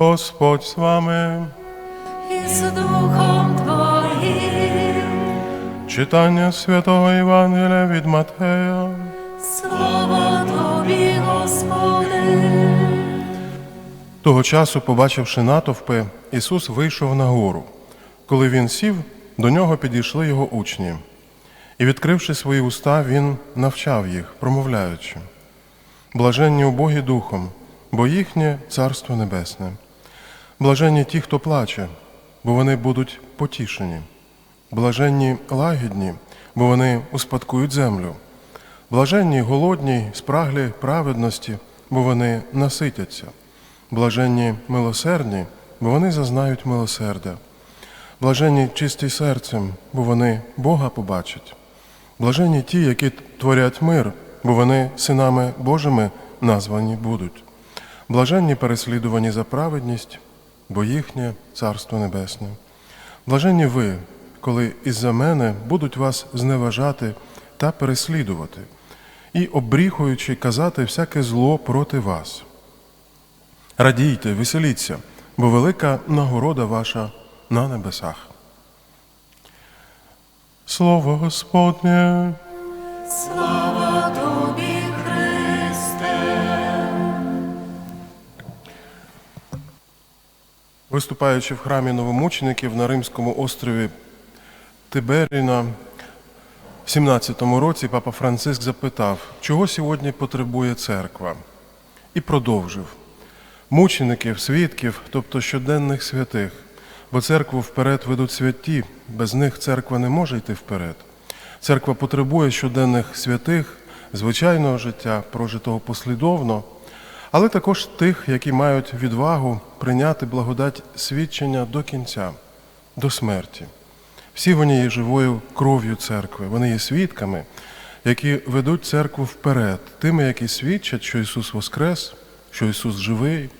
Господь з вами. і з Духом Твоїм. Читання святого Євангелія від Матея. Слава Тобі, Господи. Того часу, побачивши натовпи, Ісус вийшов на гору. Коли він сів, до нього підійшли його учні. І, відкривши свої уста, він навчав їх, промовляючи: Блаженні убогі духом, бо їхнє царство небесне. Блаженні ті, хто плаче, бо вони будуть потішені. Блаженні лагідні, бо вони успадкують землю. Блаженні голодні, спраглі праведності, бо вони наситяться. Блаженні милосердні, бо вони зазнають милосердя. Блаженні чисті серцем, бо вони Бога побачать. Блаженні ті, які творять мир, бо вони синами Божими названі будуть. Блаженні переслідувані за праведність, бо їхнє Царство Небесне. Блаженні ви, коли із-за мене будуть вас зневажати та переслідувати, і обріхуючи казати всяке зло проти вас. Радійте, веселіться, бо велика нагорода ваша на небесах. Слово Господнє. Слава Виступаючи в храмі новомучеників на Римському острові Тиберіна, в 17-му році папа Франциск запитав, чого сьогодні потребує церква, і продовжив мучеників, свідків, тобто щоденних святих, бо церкву вперед ведуть святі, без них церква не може йти вперед. Церква потребує щоденних святих, звичайного життя, прожитого послідовно, але також тих, які мають відвагу прийняти благодать свідчення до кінця, до смерті. Всі вони є живою кров'ю церкви, вони є свідками, які ведуть церкву вперед, тими, які свідчать, що Ісус Воскрес, що Ісус живий,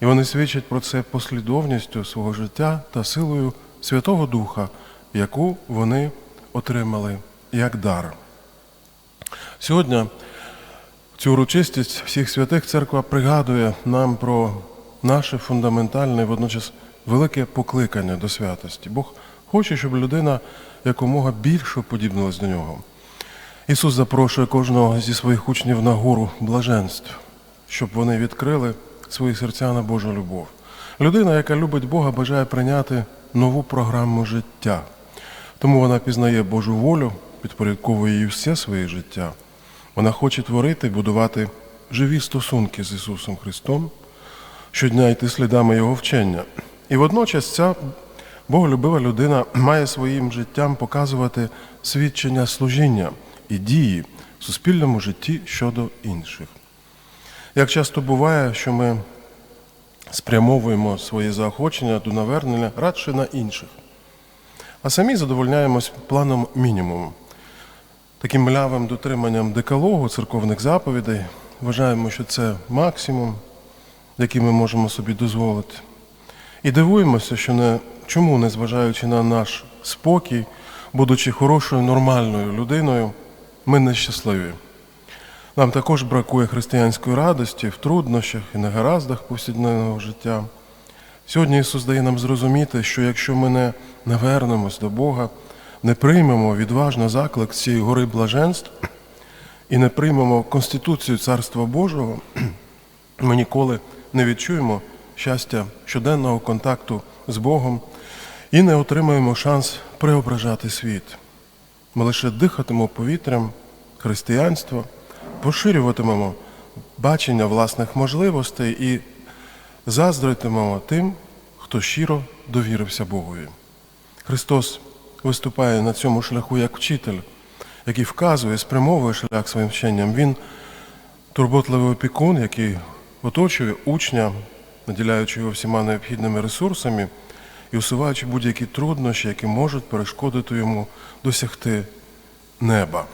і вони свідчать про це послідовністю свого життя та силою Святого Духа, яку вони отримали як дар. Сьогодні цю урочистість всіх святих церква пригадує нам про наше фундаментальне і водночас велике покликання до святості. Бог хоче, щоб людина якомога більше подібнилась до нього. Ісус запрошує кожного зі своїх учнів на гору блаженств, щоб вони відкрили свої серця на Божу любов. Людина, яка любить Бога, бажає прийняти нову програму життя. Тому вона пізнає Божу волю, підпорядковує їй все своє життя. Вона хоче творити, будувати живі стосунки з Ісусом Христом, щодня йти слідами Його вчення. І водночас ця боголюбива людина має своїм життям показувати свідчення служіння і дії в суспільному житті щодо інших. Як часто буває, що ми спрямовуємо своє заохочення до навернення радше на інших, а самі задовольняємось планом мінімуму. Таким млявим дотриманням декалогу церковних заповідей вважаємо, що це максимум, який ми можемо собі дозволити. І дивуємося, що не, чому, незважаючи на наш спокій, будучи хорошою, нормальною людиною, ми нещасливі. Нам також бракує християнської радості в труднощах і негараздах повсякденного життя. Сьогодні Ісус дає нам зрозуміти, що якщо ми не навернемось до Бога, не приймемо відважно заклик цієї гори блаженств і не приймемо Конституцію Царства Божого, ми ніколи не відчуємо щастя щоденного контакту з Богом і не отримаємо шанс преображати світ. Ми лише дихатимемо повітрям християнства, поширюватимемо бачення власних можливостей і заздритимемо тим, хто щиро довірився Богові. Христос виступає на цьому шляху як вчитель, який вказує, спрямовує шлях своїм вченням. Він турботливий опікун, який оточує учня, наділяючи його всіма необхідними ресурсами і усуваючи будь-які труднощі, які можуть перешкодити йому досягти неба.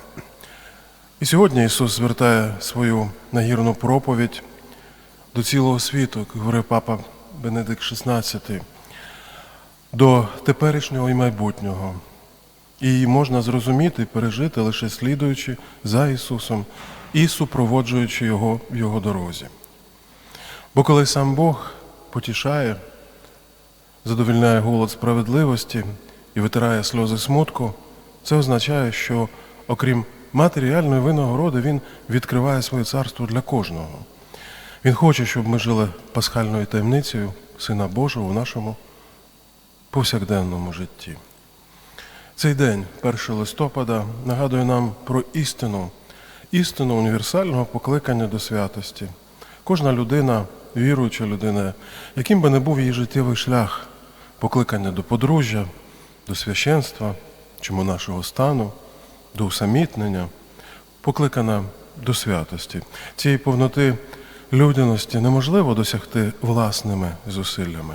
І сьогодні Ісус звертає свою нагірну проповідь до цілого світу, як говорив папа Бенедикт XVI, до теперішнього і майбутнього. І можна зрозуміти пережити лише слідуючи за Ісусом і супроводжуючи Його в Його дорозі. Бо коли сам Бог потішає, задовільняє голод справедливості і витирає сльози смутку, це означає, що окрім матеріальної винагороди, він відкриває своє царство для кожного. Він хоче, щоб ми жили пасхальною таємницею Сина Божого в нашому повсякденному житті. Цей день, 1 листопада, нагадує нам про істину, істину універсального покликання до святості. Кожна людина, віруюча людина, яким би не був її життєвий шлях, покликання до подружжя, до священства чи монашого стану, до усамітнення, покликана до святості. Цієї повноти людяності неможливо досягти власними зусиллями.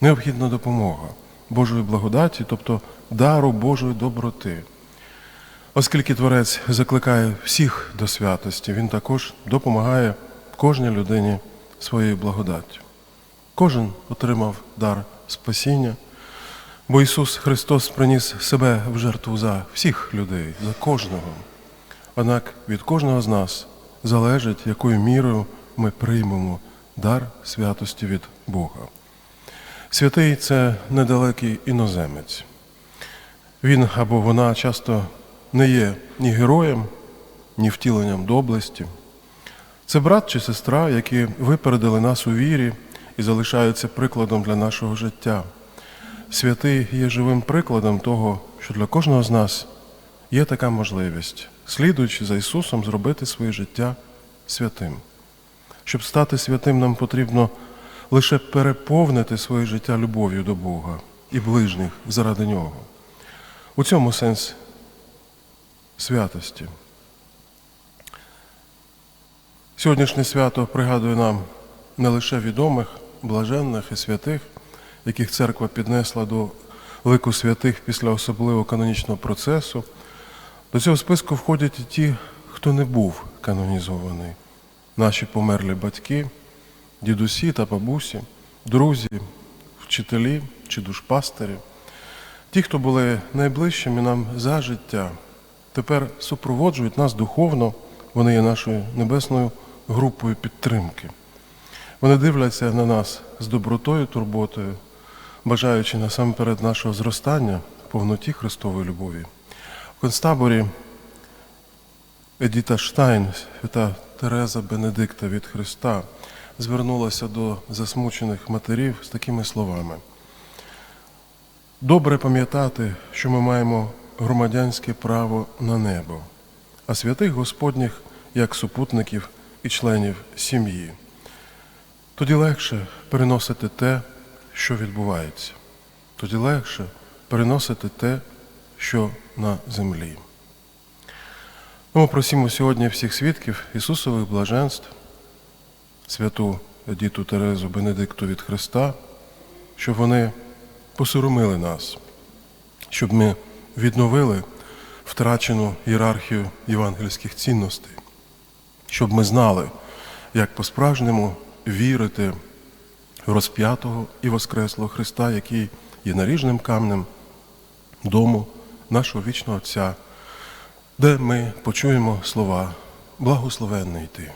Необхідна допомога Божої благодаті, тобто дару Божої доброти. Оскільки Творець закликає всіх до святості, Він також допомагає кожній людині своєю благодаттю. Кожен отримав дар спасіння, бо Ісус Христос приніс себе в жертву за всіх людей, за кожного. Однак від кожного з нас залежить, якою мірою ми приймемо дар святості від Бога. Святий це недалекий іноземець. Він або вона часто не є ні героєм, ні втіленням доблесті. Це брат чи сестра, які випередили нас у вірі і залишаються прикладом для нашого життя. Святий є живим прикладом того, що для кожного з нас є така можливість, слідуючи за Ісусом, зробити своє життя святим. Щоб стати святим, нам потрібно лише переповнити своє життя любов'ю до Бога і ближніх заради Нього. У цьому сенс святості. Сьогоднішнє свято пригадує нам не лише відомих, блаженних і святих, яких церква піднесла до лику святих після особливого канонічного процесу. До цього списку входять і ті, хто не був канонізований, наші померлі батьки, дідусі та бабусі, друзі, вчителі чи душпастері, ті, хто були найближчими нам за життя, тепер супроводжують нас духовно, вони є нашою небесною групою підтримки. Вони дивляться на нас з добротою, турботою, бажаючи насамперед нашого зростання в повноті Христової любові. В концтаборі Едіта Штайн, свята Тереза Бенедикта від Христа, звернулася до засмучених матерів з такими словами. Добре пам'ятати, що ми маємо громадянське право на небо, а святих Господніх як супутників і членів сім'ї. Тоді легше переносити те, що відбувається. Тоді легше переносити те, що на землі. Ми просимо сьогодні всіх свідків Ісусових блаженств, святу Діту Терезу Бенедикту від Христа, щоб вони посоромили нас, щоб ми відновили втрачену ієрархію євангельських цінностей, щоб ми знали, як по-справжньому вірити в розп'ятого і воскреслого Христа, який є наріжним камнем дому нашого вічного Отця, де ми почуємо слова благословенний ти.